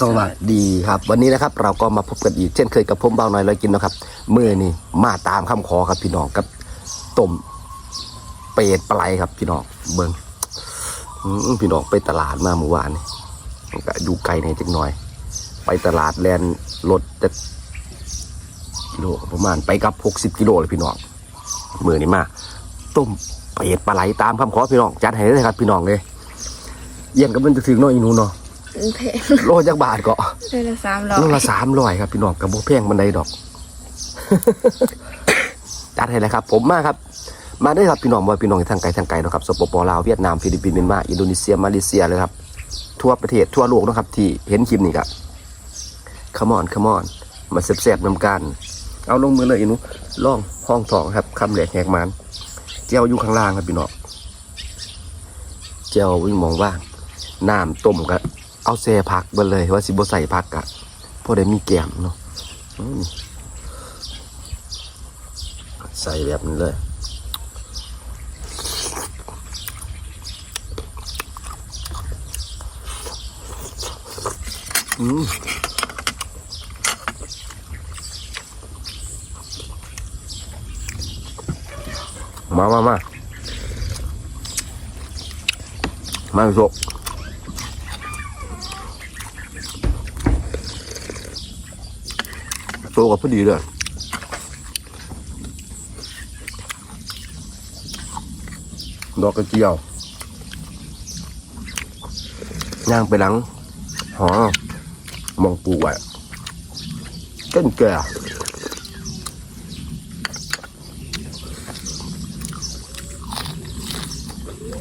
สวัสดีครับ วันนี้นะครับเราก็มาพบกันอีก เช่นเคยกับผมเบาหน่อยลอยกินนะครับเมื่อนี่มาตามคำขอครับพี่น้องกับต้มเป็ดปลาไหลครับพี่น้องเบิ้งพี่น้องไปตลาดมาเมื่อวานนี่มันก็อยู่ไกลในจักหน่อย ไปตลาดแลนรถจะกิโลประมาณไปกับหกสิบกิโลเลยพี่น้องมือนี่มาต้มเป็ดปลาไหลตามคำขอพี่น้องจัดให้เลยครับ พี่น้องเลยเยี่ยนก็มันจะถึงน้อยอีหนูเนาะ เพงโลจักบาทก็เดือนละสามร้อยโลละสามร้อยครับพี่น้องกับโบแพงบันไดดอกจัดให้เลยครับ ผมมาครับ มาได้ครับพี่น้องว่าพี่น้องทางไกลทางไกลนะครับสปปลาวเวียดนามฟิลิปปินส์เมียนมาอินโดนีเซียมาเลเซียเลยครับ ทั่วประเทศทั่วโลกนะครับ ที่เห็นคลิปนี้ครับขมอนขมอนมาเสบๆนำกัน เอาลงมือเลยอีหนุล่องห้องทองครับคำแหลกแหกมันเจียวอยู่ข้างล่างครับพี่น้องเจียววิ่งมองว่างน้ำต้มก็ เอาแซ่ผักเบดเลยว่าสิบ่ใส่ผักกะพอได้มีแกมเนาะใส่แบบนี้เลยอืมมามามามาโซ โซกับพอดีเลยดอกกระเจียวย่างไปหลัง หอมองปูไว้ต้นแก่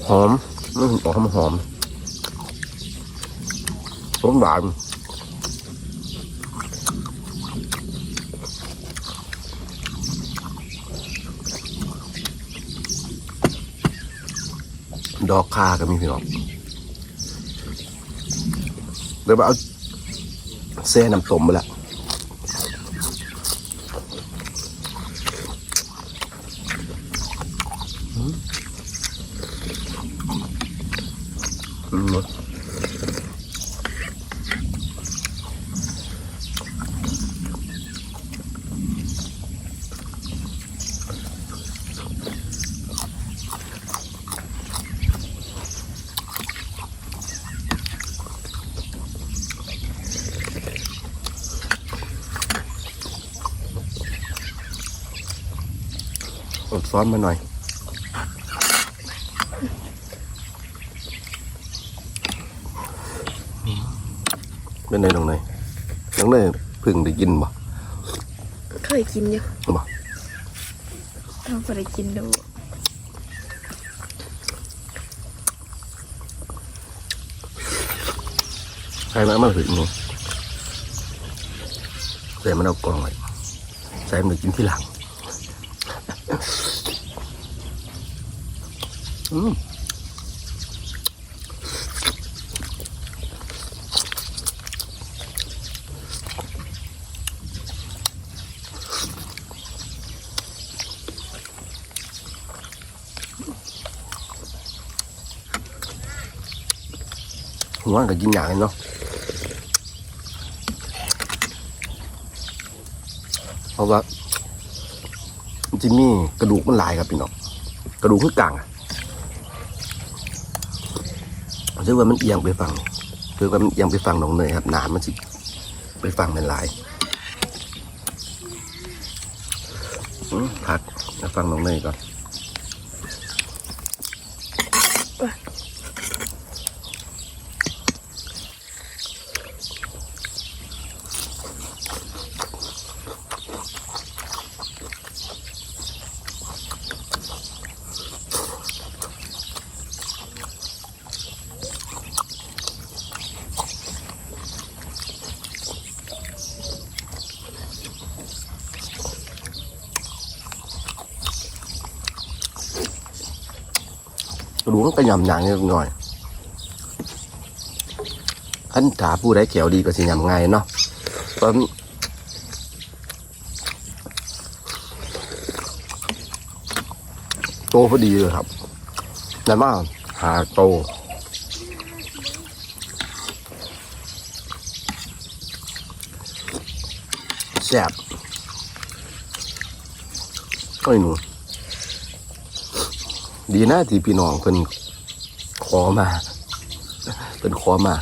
หอมไม่หอมหอมหอมหวาน ดอกคาก็มีพี่น้องเดี๋ยวเอาเส้นน้ำต้มไปละอืม อดซ้อนมาหน่อย เป็นไงตรงไหนตรงไหนพึ่งได้กินบ่เคยกินอยู่บ่ต้องไปกินดูใช่ไหมมันถึงนี่แต่มันเอากล่องไว้ใส่มันได้กินที่หลัง อืมหัวก็กินอ ย่างนี้เนาะเพราะว่าจิมมี่กระดูกมันหลายครับพี่น้องกระดูกคือกลางอะซึ่งว่ามันเอียงไปฝั่งคือว่ามันเอียงไปฝั่งหนองเนยครับนานมันสิไปฝั่งมันหลายอืมผักมาฟังหนองเนยก่อน มันก็ยำหนังนิดหน่อยขันถาผู้ได้เขียวดีก็สิยำง่ายเนาะตอนโตพอดีเลยครับนั่ว่าหาโตแซ่บโอ้ยหนู ดีนะที่พี่น้องเพิ่นขอมาเพิ่นขอมา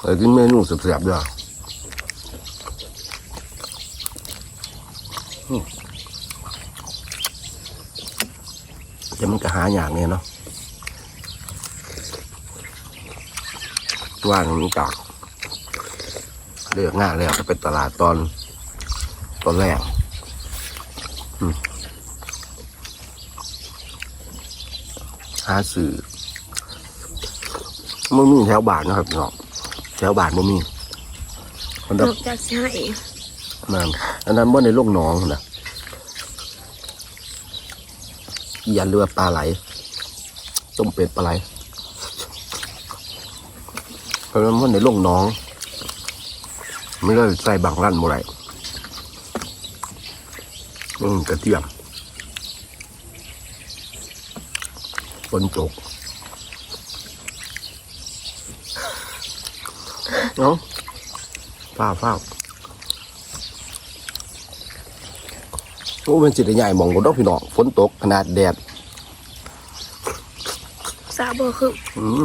เออกินเมนูแซ่บๆด้วยอืมแต่มันก็หาอย่างเนี่ยเนาะว่างมันจากเลือกงานแล้วก็เป็นตลาดตอนตอนแรกหาสื่อมันมีแถวบ้านนะครับพี่น้องแถวบ้านมันมีมันนแบบอกจากสิหาเองนั่นอันนั้นว่าในโลกหน้องนะอียันเรือปลาไหลต้มเป็ดปลาไหลเพราะฉะนั้นว่าในโลกหน้อง ไม่ได้ใส่บางรั่นบ่ไรอืมกระเทียม นตกเนาะฟ้าวฟ้าวโอ้มันจิตใหญ่มองก็ดอกพี่น้องฝนตกขนาดแดดสาบ่คืออืม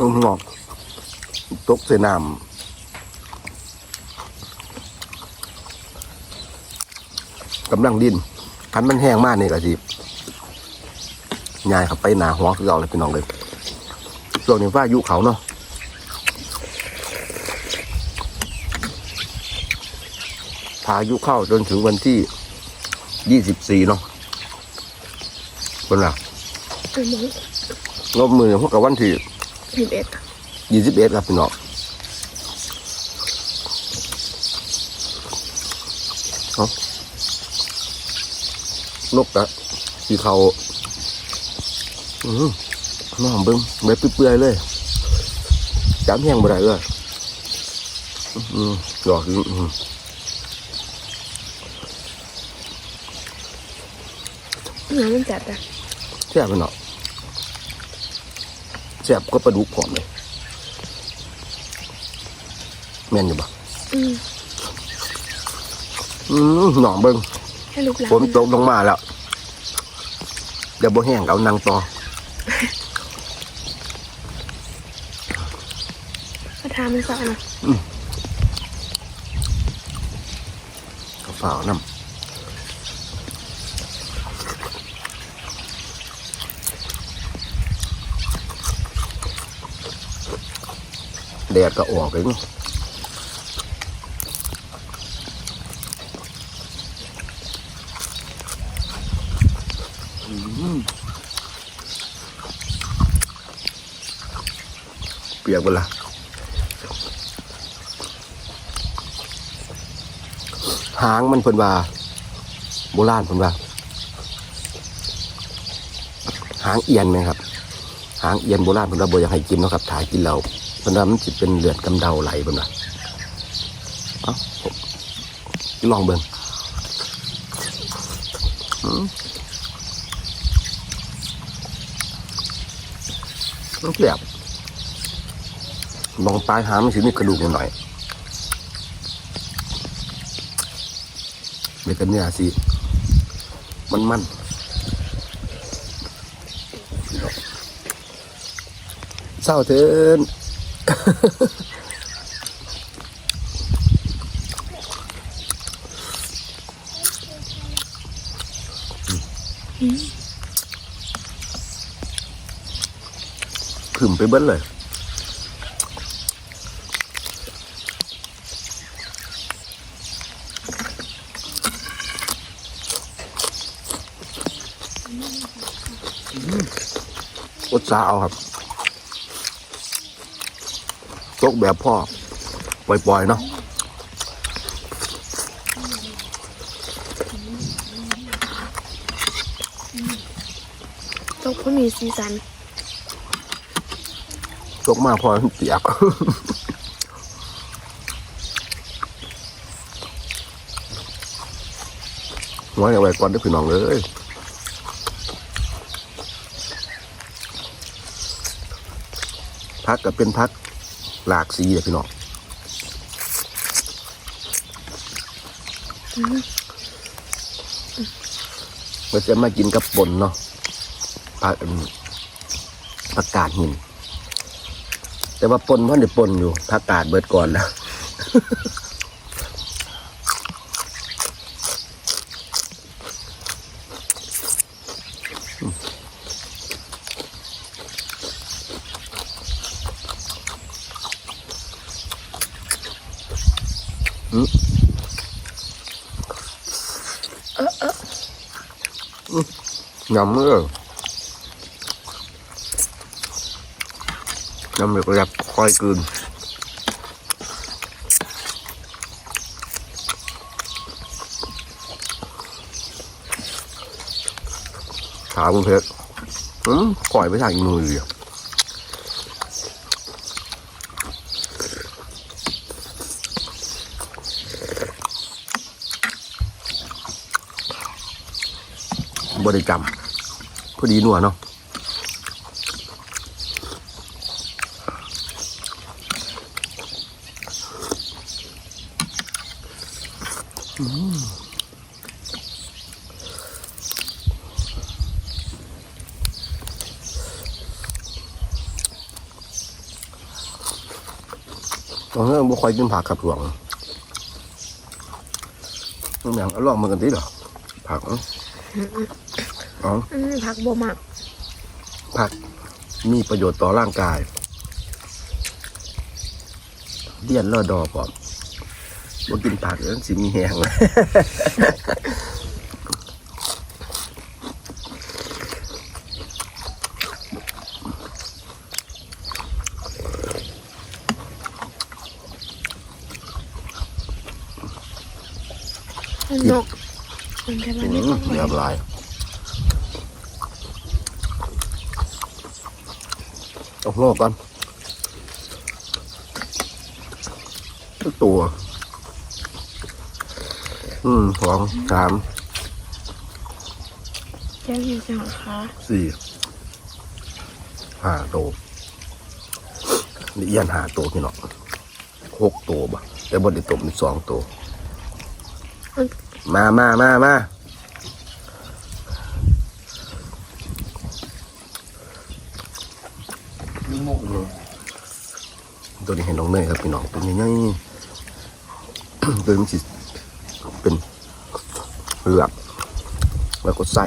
ข้างนอกตกใส่น้ำกำลังดินคันมันแห้งมากนี่ก็สิยายเขาไปหนาหัวคือเราเลยพี่น้องเลยช่วงนี้ว่าอายุเขาเนาะพายุเข้าจนถึงวันที่ยี่สิบสี่เนาะคนละเป็นหมองงบมือพวกกับวันที่ สิบเอ็ดยี่สิบเอ็ดครับพี่น้องเอานกอะที่เขาอืมน้องเบิ้งแบบเปื่อยๆเลยจำแห้งบ่ได้เลยอืมดอกอืมเนื้อมันจัดอะแซ่บไปเนาะแซ่บก็ปลาดุกผอมเลยแม่นอยู่ปะอืมอืมหนองเบิ้งให้ลูกหลานฝนตกลงมาแล้วเดี๋ยวบ่แห้งเอานางต่อมาทามันสะนะข้าวเปล่าน้ำ แดดก็ออกเลยนี่เปียกเวลาหางมันเพิ่นว่าโบราณเพิ่นว่า หางเอียนไหมครับ หางเอียนโบราณเพิ่นว่าบ่อยากให้กินเนาะครับถ่ายกินแล้ว เพิ่นว่ามันสิเป็นเลือดกำเดาไหลเพิ่นว่าเอ้าลองเบิ่งอืมมันแบบลองปลายหามันสิมีกระดูกหน่อยๆเบกันเนี่ยสิ มันมันเศร้าเถิน ขึ้นไปเบิ้ลเลยอดสาเอาครับ ตกแบบพ่อ ปล่อยๆเนาะตกคนมีสีสันตกมาพอเปียกว้เอาไรก่อนได้พี่น้องเลยพักกับเป็นพัก หลากสีเลยพี่น้องเราจะมากินกับปนเนาะผักผักกาดหิน แต่ว่าปนเพราะเดี๋ยวปนอยู่ผักกาดเบิดก่อนแล้ว ยำเลยยำแบบแบบค่อยกลืนถามคุณเพชรอืมปล่อยไปทางอีกมือเลยอะบริกรรม พอดีนัวเนาะตอนนั้บ่ค่อยกินผักกับหลวงน้ำอย่างเอาลองมากันดิเหรอผัก เอ้าเอ๋ออืมผักบ่มักผักมีประโยชน์ต่อร่างกายเดียนเลอดอปอมบ่กินผักเอิ้นสิมีแหงนกมันจะมาอืได้มของเรียบร้อย เอาหัวก่อนทุกตัว อืมสองสามแจ้งอยู่จังคะสี่ห้าโตวนี่เอียนห้าโตวพี่น้องหกโตวบ่แต่บนได้ตบมีสองโตวมามามามา ตัวนี้เห็นน้องเนยครับพี่น้องตัวนี้ง่ายตัวนี้มันสิเป็นเหลือกแล้วก็ใส่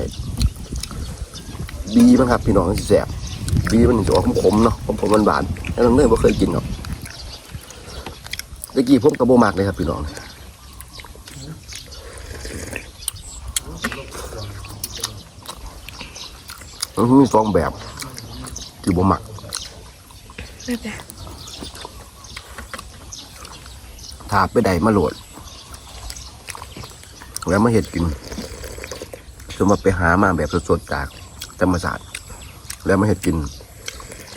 บีมันครับพี่น้องแสบบีมันจะออกขมๆเนาะขมๆหวานๆแล้วน้องเนยบ่เคยกินเนาะตะกี้ผมกระโบมากเลยครับพี่น้องมันมีสองแบบที่บ่มักแบบ แบบถ้าไปใดมาโหลด แล้วมาเห็ดกินจะมาไปหามาแบบสดๆจากธรรมศาสตร์แล้วมาเห็ดกิน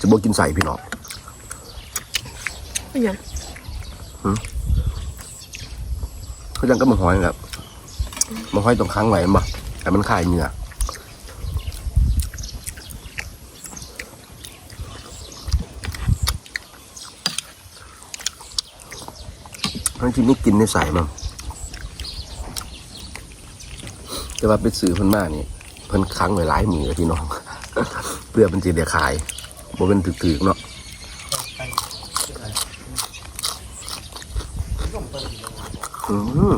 จะบ่กินใส่พี่น้องเป็นหยังเขาจังก็มาหอยครับมาหอยตรงค้างไว้มาแต่มันคายเหงื่อ ทั้งที่นี่กินในใส่มั้งแต่ว่าไปซื้อเพิ่นมานี่เพิ่นค้างไว้หลายมือพี่น้อง เพื่อมันจะเดียขายบ่เป็นถึกๆเนาะอืม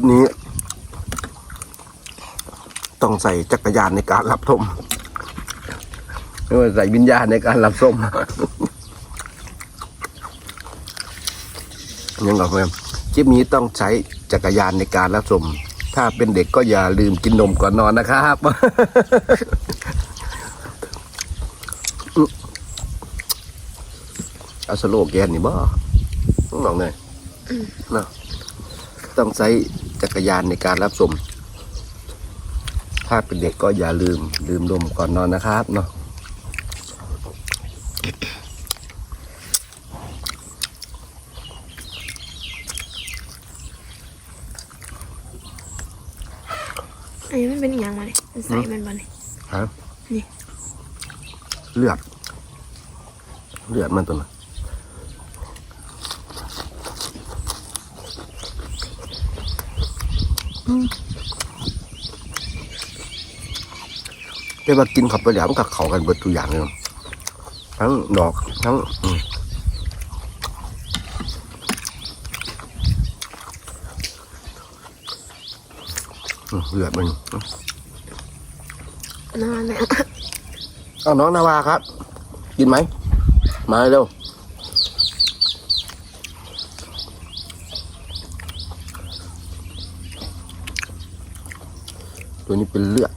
ปนี้ ต้องใส่จักรยานในการรับชมไม่ว่าใส่วิญญาณในการรับชมยังกับเพื่อนคลิปนี้ต้องใช้จักรยานในการรับชม ถ้าเป็นเด็กก็อย่าลืมกินนมก่อนนอนนะครับ เอาสโลแกนนี่บ่ต้องลองเลยนะต้องใช้ จักรยานในการรับชมถ้าเป็นเด็กก็อย่าลืมลืมนมก่อนนอนนะครับเนาะอันนี้มันเป็นอหย่างมาเนี่ยมันใส่มันบ่เนี่ยฮะนี่เลือดเลือดมันตัวน่ะ แต่ว่ากินเขับไปแล้วมันกับเขากันเบิดตัวอย่างเลยทั้งดอกทั้งอืมอืมเลือดมันนอนเนี่ยเอาน้องนาวาครับ กินไหม มาเร็ว ตัวนี้เป็นเลือด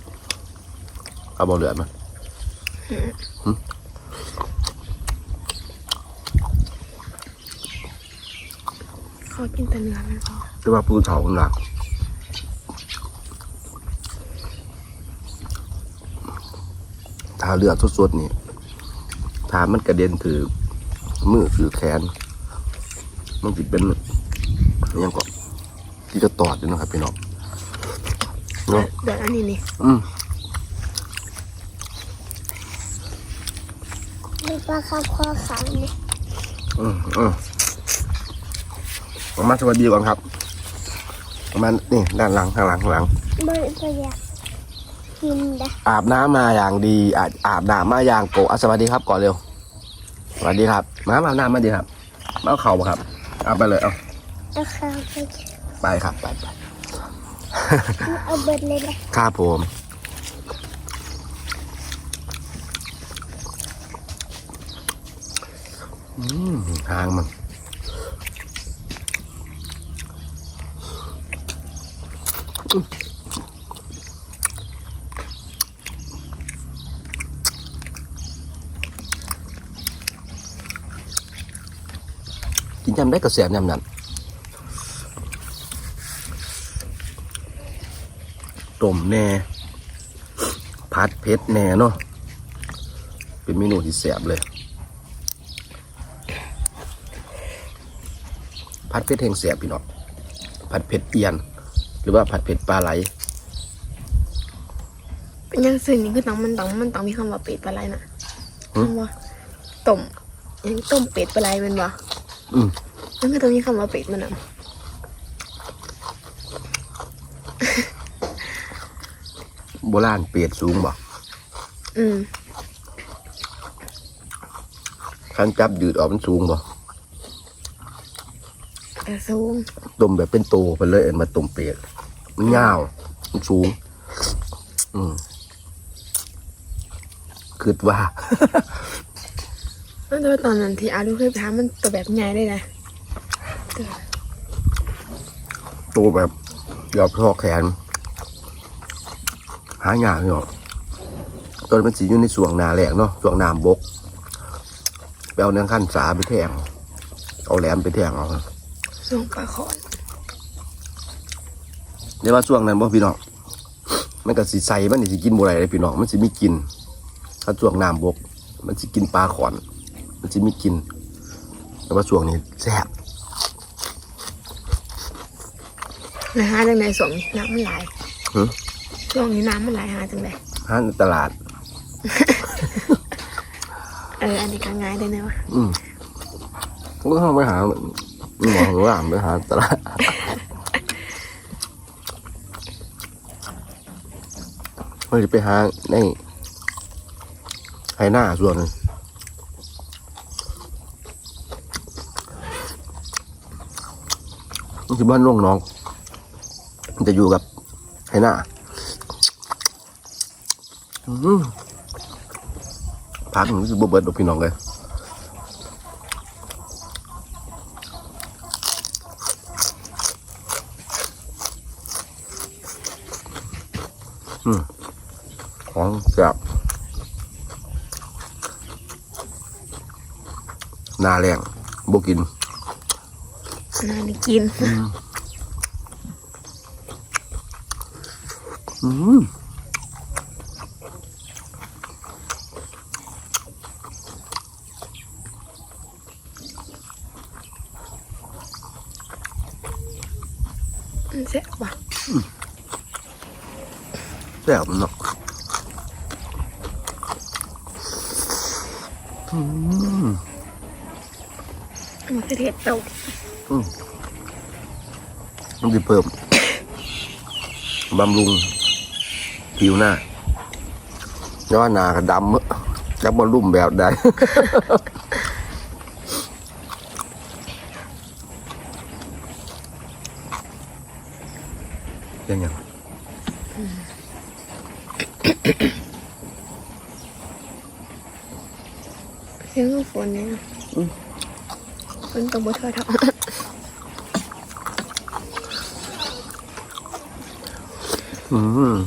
เอาบอเลือดมาขอกินแต่เนื้อมันพอเรียกว่าปูเฉาคนหลักถ้าเลือดสดๆนี่ถ้ามันกระเด็นถือมือถือแขน มันจิเป็นอิหยังก็ที่จะตอดอยู่เนาะครับพี่น้อง เนาะเดี๋ยวอันนี้นี่อืมมีปลาคาบคอขังเนี่ยอืมอืมออกมาสวัสดีก่อนครับออกมานี่ด้านหลังข้างหลังข้างหลังบริบอยากกินนะอาบน้ำมาอย่างดี อาบอาบน้ำมาอย่างโกะอะสวัสดีครับก่อนเร็วสวัสดีครับมาอาบน้ำมาดีครับมาเอาเข่ามาครับเอาไปเลยเอาเอาข้าวไป ไปครับไปไป เอาเบิดเลยนะครับผมอืมทางมันกินยำได้กระเสียบยำนั้น ต้มแหน่ผัดเผ็ดแหน่เนาะเป็นเมนูที่แสบเลยผัดเผ็ดแห่งแสบพี่น้องผัดเผ็ดเอียน หรือว่าผัดเผ็ดปลาไหลเป็นอยังสิ่งนี้คือต้องมันต้องมันต้องมีคำว่าเป็ดปลาไหลน่ะหึคำว่าต้มอยังต้มเป็ดปลาไหลแมันบ่อืมมันก็ต้องมีคำว่าเป็ดมันอะ โบราณเปียดสูงบ่อืมขันจับยืดออกมันสูงบ่แต่สูงต้มแบบเป็นโตไปเลยเอ็นมาต้มเปียดมันยาวมันสูง อืมคิดว่าแล้วตอนนั้นที่อาดูเคยไปถามมันตัวแบบใหญ่ได้นะโตแบบยอดพอแขน หายากเนาะตอนนมันสีอยู่ในส่วงหนาแหลกเนาะส่วงหนามบกไปเอาเนื้อขั้นสาไปแทงเอาแหลมไปแทงเอาสูงปลาขอนเรียกว่าช่วงนั้นบ่พี่น้องมันก็สิใส่มันนี่สิกินบ่ได้เลยพี่น้องมันสิมีกลิน ถ้าช่วงน้ำบก มันสิกินปลาขอน มันสิมีกลิน แต่ว่าช่วงนี้แซ่บนะฮะจังไหนสวงนี้น้ำมันไหลายหึ ช่วงนี้น้ำมันไหลหาจังไหนห้างในตลาด เออ อันนี้ก็ง่ายได้นะวะอืมผมก็เข้าไปหาหมอหรือว่าไปหาตลาดมันจะไปหาในไฮหน้าส่วนหนึงมันคือบ้านน้องน้อง มันจะอยู่กับไฮหน้าอืม พักมันคือบเบิร์ดดอกพี่น้องเลยของแซ่บหนาแรงบกินน่าได้กิน อืม มันแซ่บว่ะ แซ่บเนาะอืม มันคือเทศเต้า มันจะเพิ่ม บำรุงผิวหน้าย้อนหน้าก็ดำอะจับบอลลุ่มแบบใด ยังยัง เสียงฝนเนี่ยฝนตกบ่ทั่วท้อง อืม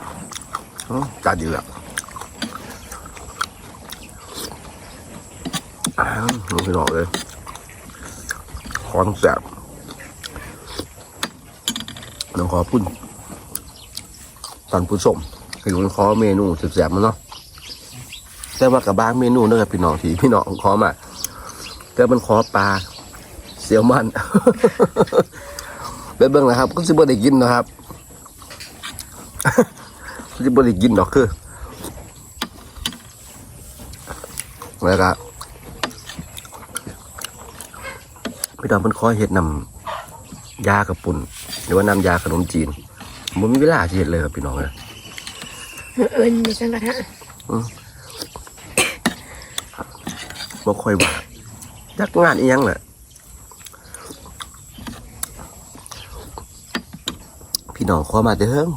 อ๋อ จัดอยู่แล้วอ้าวลงไปหนอกเลยคอนแสบต้องขอพุ่นตอนผู้ชมให้ลุงขอเมนูแสบๆมาเนาะแต่ว่ากับบางเมนูเด้อพี่น้องที่พี่น้องขอมาแต่มันขอปลาเสียวมันเบิ่งนะครับ ก็สิบ่ได้กินนะครับ ก็สิบ่ได้กินดอกคือแล้วก็พี่น้องมันขอเฮ็ดนำยากระปุ่นหรือว่านำยาขนมจีนผมมีเวลาที่เฮ็ดเลยครับพี่น้องเลยมื้ออื่นมีสังกะทะบ่ค่อยว่าจักงานอีหยังแหละพี่น้องขอมาแต่เฮิง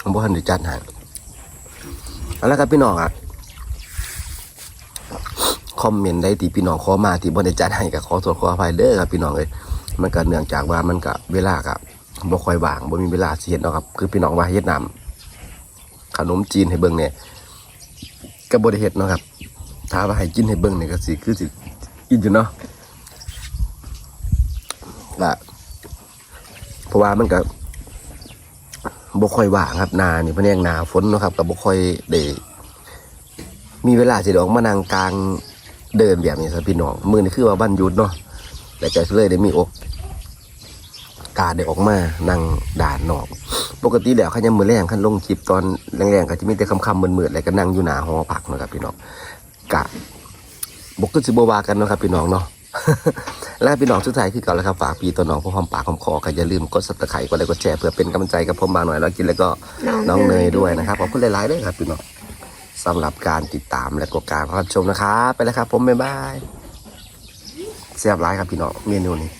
ผมบ่ทันได้จัดให้ เอาละครับพี่น้องอะคอมเมนต์ได้ที่พี่น้องขอมาที่บ่ได้จัดให้ก็ขอโทษขออภัยเด้อครับพี่น้องเอ้ยมันก็เนื่องจากว่ามันก็เวลาก็บ่ค่อยว่างบ่มีเวลาสิเฮ็ดเนาะครับ คือพี่น้องว่าเฮ็ดน้ำขนมจีนให้เบิ่งเนี่ยก็บ่ได้เฮ็ดเนาะครับถ้าว่าให้กินให้เบิ่งนี่ก็สิคือสิกินอยู่เนาะละเพราะว่ามันก็ บ่ค่อยว่างครับนานี่เพนแนงนาฝนนะครับก็บ่ค่อยได้มีเวลาสิดอกมานั่งกลางเดินแบบนี้ครับพี่น้องมือนี้คือว่าวันยุดเนาะแต่ก็เลยได้มีอกกาได้ออกมานั่งด่านนอก ปกติแล้วเขายังมือแรงขั้นลงคลิปตอนแรงๆก็จะมีแต่คำๆมืดๆอะไรก็นั่งอยู่หนาหอพักนะครับพี่น้องกะบกก็สิบวากันเนาะครับพี่น้องเนาะ และพี่น้องทุกท่านที่เก่าแล้วครับฝากพี่ตัวน้องพวกความปากความคอก็อย่าลืมกดซับสไครต์กดไลค์กดแชร์เพื่อเป็นกำลังใจกับผมมาหน่อยแล้วกินแล้วก็น้องเนยด้วยนะครับขอบคุณหลายๆด้วยครับพี่น้องสำหรับการติดตามและก็การรับชมนะครับไปแล้วครับ ผมบ๊ายบายเสียบร้ายครับพี่น้องเมนูนี้